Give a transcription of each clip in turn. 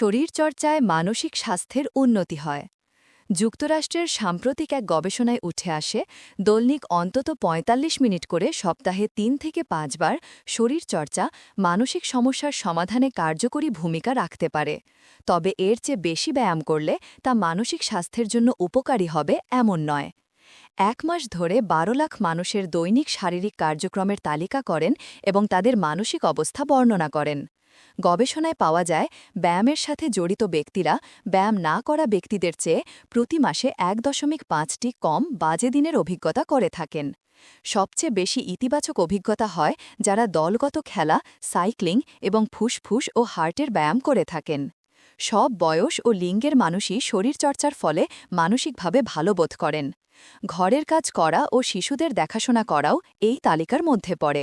শরীরচর্চায় মানসিক স্বাস্থ্যের উন্নতি হয়। যুক্তরাষ্ট্রের সাম্প্রতিক এক গবেষণায় উঠে আসে, দৈনিক অন্তত ৪৫ মিনিট করে সপ্তাহে তিন থেকে পাঁচবার শরীরচর্চা মানসিক সমস্যার সমাধানে কার্যকরী ভূমিকা রাখতে পারে। তবে এর চেয়ে বেশি ব্যায়াম করলে তা মানসিক স্বাস্থ্যের জন্য উপকারী হবে এমন নয়। এক মাস ধরে বারো লাখ মানুষের দৈনিক শারীরিক কার্যক্রমের তালিকা করেন এবং তাদের মানসিক অবস্থা বর্ণনা করেন। গবেষণায় পাওয়া যায়, ব্যায়ামের সাথে জড়িত ব্যক্তিরা ব্যায়াম না করা ব্যক্তিদের চেয়ে প্রতি মাসে এক দশমিক পাঁচটি কম বাজে দিনের অভিজ্ঞতা করে থাকেন। সবচেয়ে বেশি ইতিবাচক অভিজ্ঞতা হয় যারা দলগত খেলা, সাইক্লিং এবং ফুসফুস ও হার্টের ব্যায়াম করে থাকেন। সব বয়স ও লিঙ্গের মানুষই শরীরচর্চার ফলে মানসিকভাবে ভালো বোধ করেন। ঘরের কাজ করা ও শিশুদের দেখাশোনা করাও এই তালিকার মধ্যে পড়ে।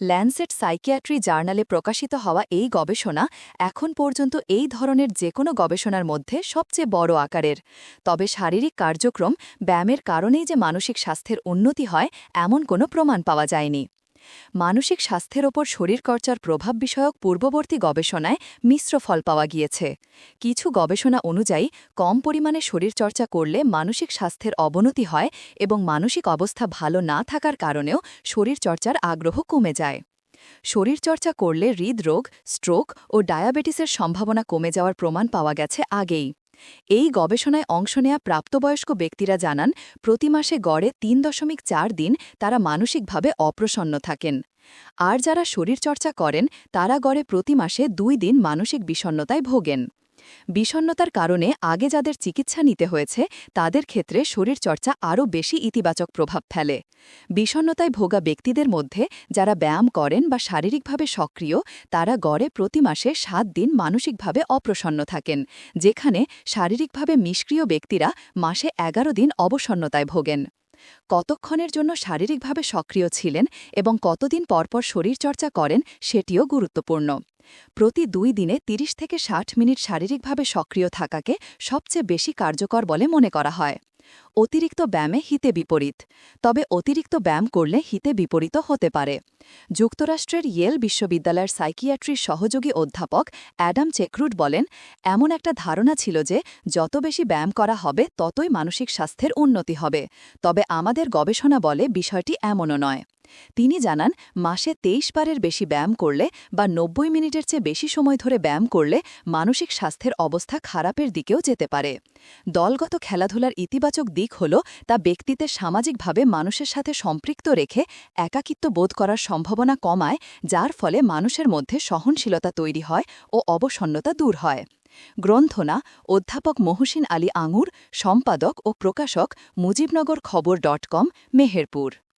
ল্যান্সেট সাইকিয়াট্রি জার্নালে প্রকাশিত হওয়া এই গবেষণা এখন পর্যন্ত এই ধরনের যে কোনো গবেষণার মধ্যে সবচেয়ে বড় আকারের। তবে শারীরিক কার্যক্রম ব্যায়ামের কারণেই যে মানসিক স্বাস্থ্যের উন্নতি হয়, এমন কোনো প্রমাণ পাওয়া যায়নি। মানসিক স্বাস্থ্যের ওপর শরীরচর্চার প্রভাব বিষয়ক পূর্ববর্তী গবেষণায় মিশ্র ফল পাওয়া গিয়েছে। কিছু গবেষণা অনুযায়ী, কম পরিমাণে শরীরচর্চা করলে মানসিক স্বাস্থ্যের অবনতি হয় এবং মানসিক অবস্থা ভালো না থাকার কারণেও শরীরচর্চার আগ্রহ কমে যায়। শরীরচর্চা করলে হৃদরোগ, স্ট্রোক ও ডায়াবেটিসের সম্ভাবনা কমে যাওয়ার প্রমাণ পাওয়া গেছে আগেই। এই গবেষণায় অংশ নেয়া প্রাপ্তবয়স্ক ব্যক্তিরা জানান, প্রতি মাসে গড়ে তিন দশমিক চার দিন তারা মানসিকভাবে অপ্রসন্ন থাকেন। আর যারা শরীরচর্চা করেন, তারা গড়ে প্রতি মাসে দুই দিন মানসিক বিষণ্নতায় ভোগেন। বিষণ্নতার কারণে আগে যাদের চিকিৎসা নিতে হয়েছে, তাদের ক্ষেত্রে শরীরচর্চা আরও বেশি ইতিবাচক প্রভাব ফেলে। বিষণ্নতায় ভোগা ব্যক্তিদের মধ্যে যারা ব্যায়াম করেন বা শারীরিকভাবে সক্রিয়, তারা গড়ে প্রতি মাসে সাত দিন মানসিকভাবে অপ্রসন্ন থাকেন, যেখানে শারীরিকভাবে নিষ্ক্রিয় ব্যক্তিরা মাসে এগারো দিন অবসন্নতায় ভোগেন। কতক্ষণের জন্য শারীরিকভাবে সক্রিয় ছিলেন এবং কতদিন পরপর শরীরচর্চা করেন, সেটিও গুরুত্বপূর্ণ। প্রতি দুই দিনে ৩০ থেকে ষাট মিনিট শারীরিকভাবে সক্রিয় থাকাকে সবচেয়ে বেশি কার্যকর বলে মনে করা হয়। অতিরিক্ত ব্যায়ামে হিতে বিপরীত। তবে অতিরিক্ত ব্যায়াম করলে হিতে বিপরীত হতে পারে। যুক্তরাষ্ট্রের ইয়েল বিশ্ববিদ্যালয়ের সাইকিয়াট্রির সহযোগী অধ্যাপক অ্যাডাম চেকরুট বলেন, এমন একটা ধারণা ছিল যে যত বেশি ব্যায়াম করা হবে, ততই মানসিক স্বাস্থ্যের উন্নতি হবে। তবে আমাদের গবেষণা বলে বিষয়টি এমনও নয়। তিনি জানান, মাসে তেইশ বারের বেশি ব্যায়াম করলে বা নব্বই মিনিটের চেয়ে বেশি সময় ধরে ব্যায়াম করলে মানসিক স্বাস্থ্যের অবস্থা খারাপের দিকেও যেতে পারে। দলগত খেলাধুলার ইতিবাচক দিক হল, তা ব্যক্তিতে সামাজিকভাবে মানুষের সাথে সম্পৃক্ত রেখে একাকিত্ব বোধ করার সম্ভাবনা কমায়, যার ফলে মানুষের মধ্যে সহনশীলতা তৈরি হয় ও অবসন্নতা দূর হয়। গ্রন্থনা, অধ্যাপক মহসিন আলী আঙুর, সম্পাদক ও প্রকাশক মুজিবনগর খবর ডট কম, মেহেরপুর।